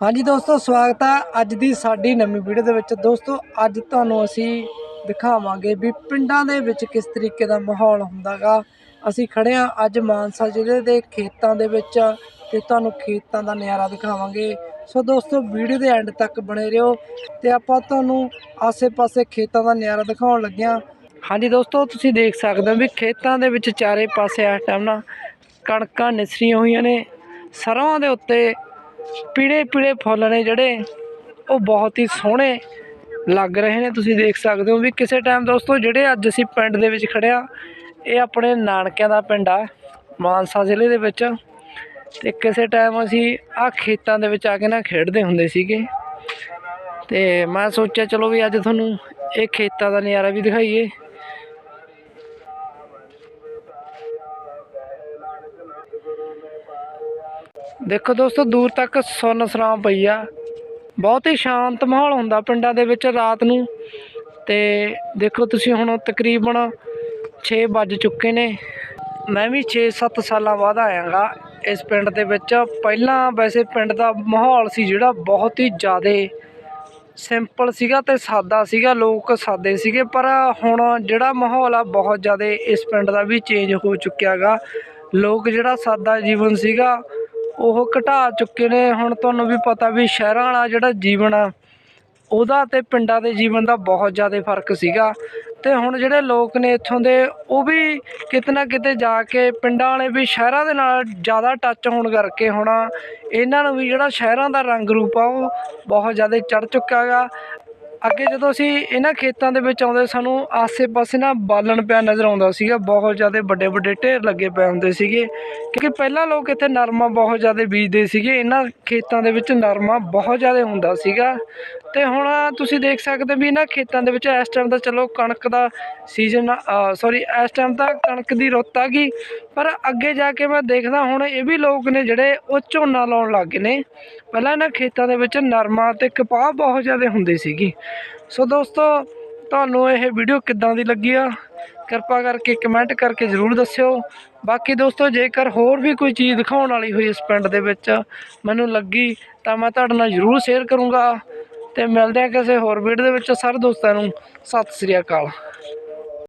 ਹਾਂਜੀ ਦੋਸਤੋ, ਸਵਾਗਤ ਹੈ ਅੱਜ ਦੀ ਸਾਡੀ ਨਵੀਂ ਵੀਡੀਓ ਦੇ ਵਿੱਚ। ਦੋਸਤੋ, ਅੱਜ ਤੁਹਾਨੂੰ ਅਸੀਂ ਦਿਖਾਵਾਂਗੇ ਵੀ ਪਿੰਡਾਂ ਦੇ ਵਿੱਚ ਕਿਸ ਤਰੀਕੇ ਦਾ ਮਾਹੌਲ ਹੁੰਦਾਗਾ। ਅਸੀਂ ਖੜੇ ਹਾਂ ਅੱਜ ਮਾਨਸਾ ਜ਼ਿਲ੍ਹੇ ਦੇ ਖੇਤਾਂ ਦੇ ਵਿੱਚ ਤੇ ਤੁਹਾਨੂੰ ਖੇਤਾਂ ਦਾ ਨਜ਼ਾਰਾ ਦਿਖਾਵਾਂਗੇ। ਸੋ ਦੋਸਤੋ ਵੀਡੀਓ ਦੇ ਐਂਡ ਤੱਕ ਬਣੇ ਰਹੋ ਤੇ ਆਪਾਂ ਤੁਹਾਨੂੰ ਆਸੇ-ਪਾਸੇ ਖੇਤਾਂ ਦਾ ਨਜ਼ਾਰਾ ਦਿਖਾਉਣ ਲੱਗਿਆ। ਹਾਂਜੀ ਦੋਸਤੋ, ਤੁਸੀਂ ਦੇਖ ਸਕਦੇ ਹੋ ਵੀ ਖੇਤਾਂ ਦੇ ਵਿੱਚ ਚਾਰੇ ਪਾਸੇ ਇਸ ਟਾਈਮ ਨਾ, ਕਣਕਾਂ ਨਿਸਰੀਆਂ ਹੋਈਆਂ ਨੇ। ਸਰੋਂ ਦੇ ਉੱਤੇ ਪੀਲੇ ਪੀਲੇ ਫੁੱਲ ਨੇ ਜਿਹੜੇ, ਉਹ ਬਹੁਤ ਹੀ ਸੋਹਣੇ ਲੱਗ ਰਹੇ ਨੇ। ਤੁਸੀਂ ਦੇਖ ਸਕਦੇ ਹੋ ਵੀ ਕਿਸੇ ਟਾਈਮ ਦੋਸਤੋ, ਜਿਹੜੇ ਅੱਜ ਅਸੀਂ ਪਿੰਡ ਦੇ ਵਿੱਚ ਖੜੇ ਆ ਇਹ ਆਪਣੇ ਨਾਨਕਿਆਂ ਦਾ ਪਿੰਡ ਆ, ਮਾਨਸਾ ਜ਼ਿਲ੍ਹੇ ਦੇ ਵਿੱਚ। ਤੇ ਕਿਸੇ ਟਾਈਮ ਅਸੀਂ ਆ ਖੇਤਾਂ ਦੇ ਵਿੱਚ ਆ ਕੇ ਨਾ ਖੇਡਦੇ ਹੁੰਦੇ ਸੀਗੇ। ਤੇ ਮੈਂ ਸੋਚਿਆ, ਚਲੋ ਵੀ ਅੱਜ ਤੁਹਾਨੂੰ ਇਹ ਖੇਤਾਂ ਦਾ ਨਜ਼ਾਰਾ ਵੀ ਦਿਖਾਈਏ। ਦੇਖੋ ਦੋਸਤੋ, ਦੂਰ ਤੱਕ ਸੁੰਨ ਸਰਾਂ ਪਈ ਆ। ਬਹੁਤ ਹੀ ਸ਼ਾਂਤ ਮਾਹੌਲ ਹੁੰਦਾ ਪਿੰਡਾਂ ਦੇ ਵਿੱਚ ਰਾਤ ਨੂੰ। ਤੇ ਦੇਖੋ ਤੁਸੀਂ ਹੁਣ ਤਕਰੀਬਨ 6 ਵੱਜ ਚੁੱਕੇ ਨੇ। ਮੈਂ ਵੀ 6-7 ਸਾਲਾਂ ਬਾਅਦ ਆਇਆਗਾ ਇਸ ਪਿੰਡ ਦੇ ਵਿੱਚ। ਪਹਿਲਾਂ ਵੈਸੇ ਪਿੰਡ ਦਾ ਮਾਹੌਲ ਸੀ ਜਿਹੜਾ ਬਹੁਤ ਹੀ ਜ਼ਿਆਦਾ ਸਿੰਪਲ ਸੀਗਾ ਤੇ ਸਾਦਾ ਸੀਗਾ, ਲੋਕ ਸਾਦੇ ਸੀਗੇ। ਪਰ ਹੁਣ ਜਿਹੜਾ ਮਾਹੌਲ ਆ ਬਹੁਤ ਜ਼ਿਆਦਾ ਇਸ ਪਿੰਡ ਦਾ ਵੀ ਚੇਂਜ ਹੋ ਚੁੱਕਿਆਗਾ। ਲੋਕ ਜਿਹੜਾ ਸਾਦਾ ਜੀਵਨ ਸੀਗਾ ਉਹ ਘਟਾ ਚੁੱਕੇ ਨੇ। ਹੁਣ ਤੁਹਾਨੂੰ ਵੀ ਪਤਾ ਵੀ ਸ਼ਹਿਰਾਂ ਵਾਲਾ ਜਿਹੜਾ ਜੀਵਨ ਆ, ਉਹਦਾ ਤੇ ਪਿੰਡਾਂ ਦੇ ਜੀਵਨ ਦਾ ਬਹੁਤ ਜ਼ਿਆਦਾ ਫ਼ਰਕ ਸੀਗਾ। ਤੇ ਹੁਣ ਜਿਹੜੇ ਲੋਕ ਨੇ ਇੱਥੋਂ ਦੇ, ਉਹ ਵੀ ਕਿਤੇ ਨਾ ਕਿਤੇ ਜਾ ਕੇ ਪਿੰਡਾਂ ਵਾਲੇ ਵੀ ਸ਼ਹਿਰਾਂ ਦੇ ਨਾਲ ਜ਼ਿਆਦਾ ਟੱਚ ਹੋਣ ਕਰਕੇ ਹੁਣ ਇਹਨਾਂ ਨੂੰ ਵੀ ਜਿਹੜਾ ਸ਼ਹਿਰਾਂ ਦਾ ਰੰਗ ਰੂਪ ਆ, ਉਹ ਬਹੁਤ ਜ਼ਿਆਦਾ ਚੜ ਚੁੱਕਾ ਗਾ ਅੱਗੇ ਜਦੋਂ ਅਸੀਂ ਇਹਨਾਂ ਖੇਤਾਂ ਦੇ ਵਿੱਚ ਆਉਂਦੇ, ਸਾਨੂੰ ਆਸੇ-ਪਾਸੇ ਨਾ ਬਾਲਣ ਪਿਆ ਨਜ਼ਰ ਆਉਂਦਾ ਸੀਗਾ, ਬਹੁਤ ਜ਼ਿਆਦਾ ਵੱਡੇ ਵੱਡੇ ਢੇਰ ਲੱਗੇ ਪਏ ਹੁੰਦੇ ਸੀਗੇ, ਕਿਉਂਕਿ ਪਹਿਲਾਂ ਲੋਕ ਇੱਥੇ ਨਰਮਾ ਬਹੁਤ ਜ਼ਿਆਦਾ ਬੀਜਦੇ ਸੀਗੇ, ਇਹਨਾਂ ਖੇਤਾਂ ਦੇ ਵਿੱਚ ਨਰਮਾ ਬਹੁਤ ਜ਼ਿਆਦਾ ਹੁੰਦਾ ਸੀਗਾ। ਤੇ ਹੁਣ ਤੁਸੀਂ ਦੇਖ ਸਕਦੇ ਵੀ ਇਹਨਾਂ ਖੇਤਾਂ ਦੇ ਵਿੱਚ ਇਸ ਟਾਈਮ ਤਾਂ ਚਲੋ ਕਣਕ ਦਾ ਸੀਜ਼ਨ ਸੌਰੀ ਇਸ ਟਾਈਮ ਤਾਂ ਕਣਕ ਦੀ ਰੁੱਤ ਆ ਗਈ। ਪਰ ਅੱਗੇ ਜਾ ਕੇ ਮੈਂ ਦੇਖਦਾ ਹੁਣ ਇਹ ਵੀ ਲੋਕ ਨੇ ਜਿਹੜੇ ਉਹ ਝੋਨਾ ਲਾਉਣ ਲੱਗ ਗਏ ਨੇ। ਪਹਿਲਾਂ ਇਹਨਾਂ ਖੇਤਾਂ ਦੇ ਵਿੱਚ ਨਰਮਾ ਤੇ ਕਪਾਹ ਬਹੁਤ ਜ਼ਿਆਦਾ ਹੁੰਦੀ ਸੀਗੀ। ਸੋ ਦੋਸਤੋ, ਤੁਹਾਨੂੰ ਇਹ ਵੀਡੀਓ ਕਿੱਦਾਂ ਦੀ ਲੱਗੀ ਆ? ਕਿਰਪਾ ਕਰਕੇ ਕਮੈਂਟ ਕਰਕੇ ਜ਼ਰੂਰ ਦੱਸਿਓ। ਬਾਕੀ ਦੋਸਤੋ, ਜੇਕਰ ਹੋਰ ਵੀ ਕੋਈ ਚੀਜ਼ ਦਿਖਾਉਣ ਵਾਲੀ ਹੋਈ ਇਸ ਪਿੰਡ ਦੇ ਵਿੱਚ, ਮੈਨੂੰ ਲੱਗੀ ਤਾਂ ਮੈਂ ਤੁਹਾਡੇ ਨਾਲ ਜ਼ਰੂਰ ਸ਼ੇਅਰ ਕਰੂੰਗਾ। ਤੇ ਮਿਲਦੇ ਆ ਕਿਸੇ ਹੋਰ ਵੀਡੀਓ ਦੇ ਵਿੱਚ। ਸਾਰੇ ਦੋਸਤਾਂ ਨੂੰ ਸਤਿ ਸ੍ਰੀ ਅਕਾਲ।